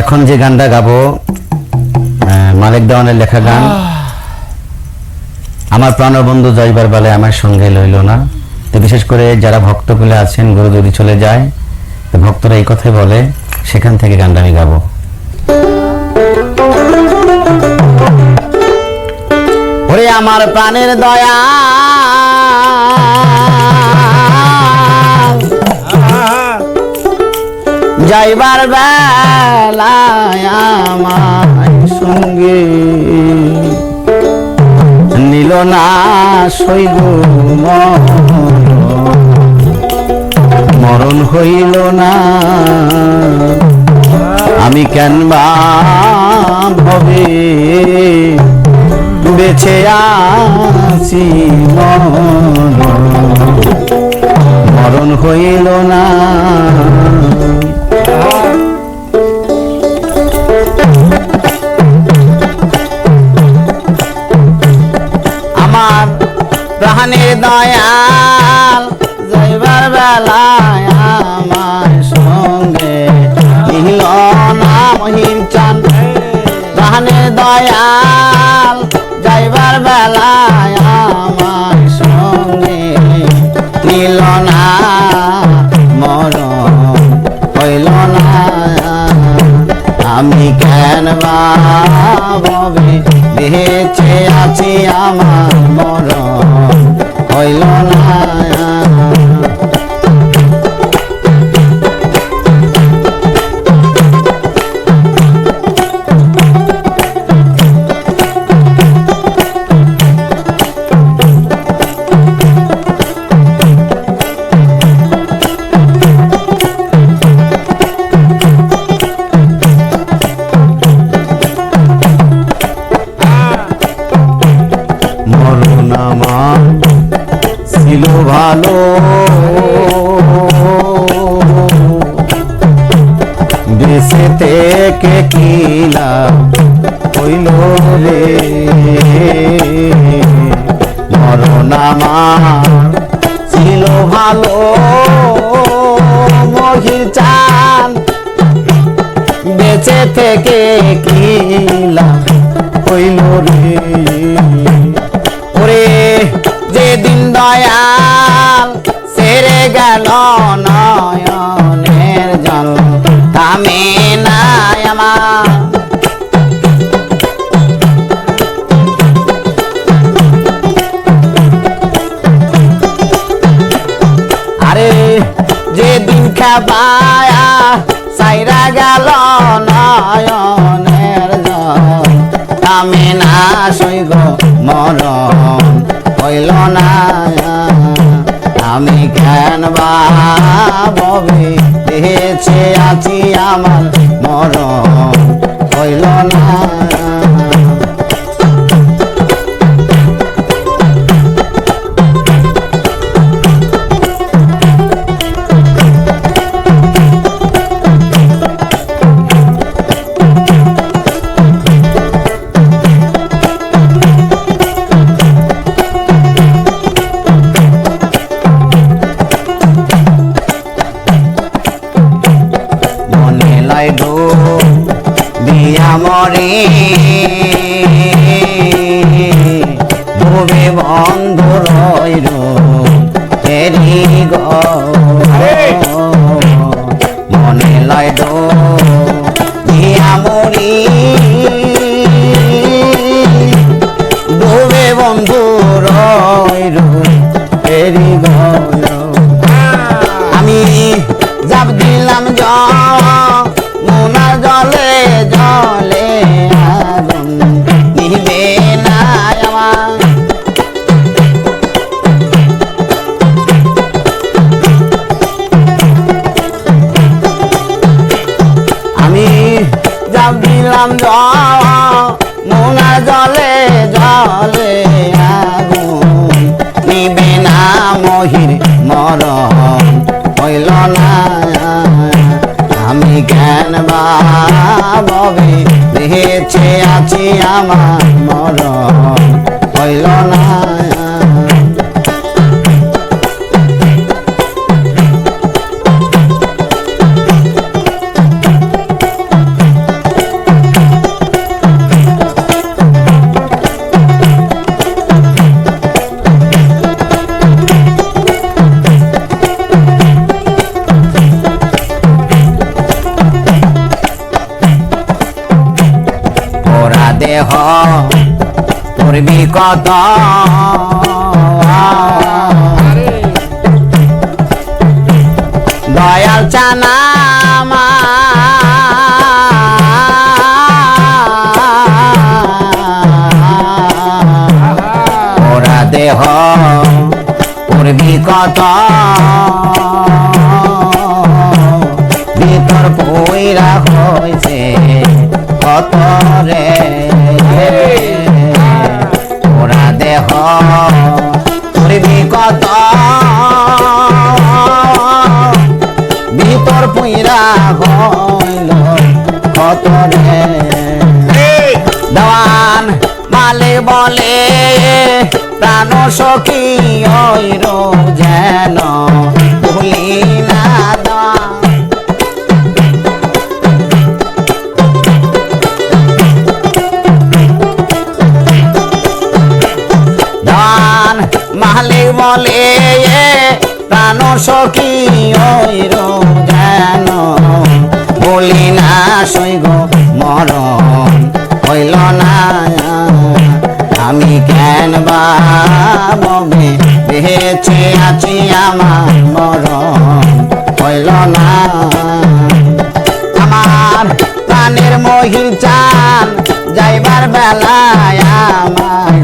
এখন যে গানটা গাবো মালিক দেওয়ানের লেখা গান, আমার প্রাণবন্ধু যাইবার বেলে আমার সঙ্গে লইল না। তো বিশেষ করে যারা ভক্ত ভক্তগুলো আছেন, গুরু যদি চলে যায়, তো ভক্তরা এই কথাই বলে, সেখান থেকে গানটা আমি গাবো। ওরে আমার প্রাণের দয়া যাইবার বেলায় সঙ্গে। নিল না সৈগ মরণ। হইল না। আমি কেন ভবে? বেছে আছি মরণ হইল দয়াল যাইবার বেলায় আমার সঙ্গে নিল না মহিম চান। প্রাণের দয়াল যাইবার বেলায় আমার সঙ্গে নিল না। মরণ হইল না। আমি কেন ভাবে বেঁচে আছি আমার কিলা হইল রে মরণ আমার ছিল ভালো মহির চান বেঁচে থেকে কিলা হইল রে। ওরে যেদিন দয়াল সেরে গেল নয়নের জল। থামে খাবায়া সাইরা গেল নয়নের থামে না সৈগ মরণ, হইল না আমি কেন ভাবে দেহেছে আছি আমার মরণ, হইল না মরে। ভবে বন্ধ হেরি গ মনে ডো দিয়া মরি ভবে বন্ধু রইল হেরি গ জলে জলে আগুন। নিবে না মহির মরণ। হইল না, আমি জ্ঞান বাবে দেহেছে আছি আমার মরণ। হইল না দেহ করবি কত দয়াল চানা ওরা দেহ করবি কত ভিতর পইরা হয়েছে কত রে হইল। কত রে? দেওয়ান মালে বলে প্রাণ সখী ওইর যেন ভুলি না মালে বলে প্রাণ সখী ওইর যেন বলি না সৈগ মরণ, হইল না আমি কেন বাবে বেঁচে আছি আমার মরণ, হইল না। আমার প্রাণের মহির চান, যাইবার বেলায় আমার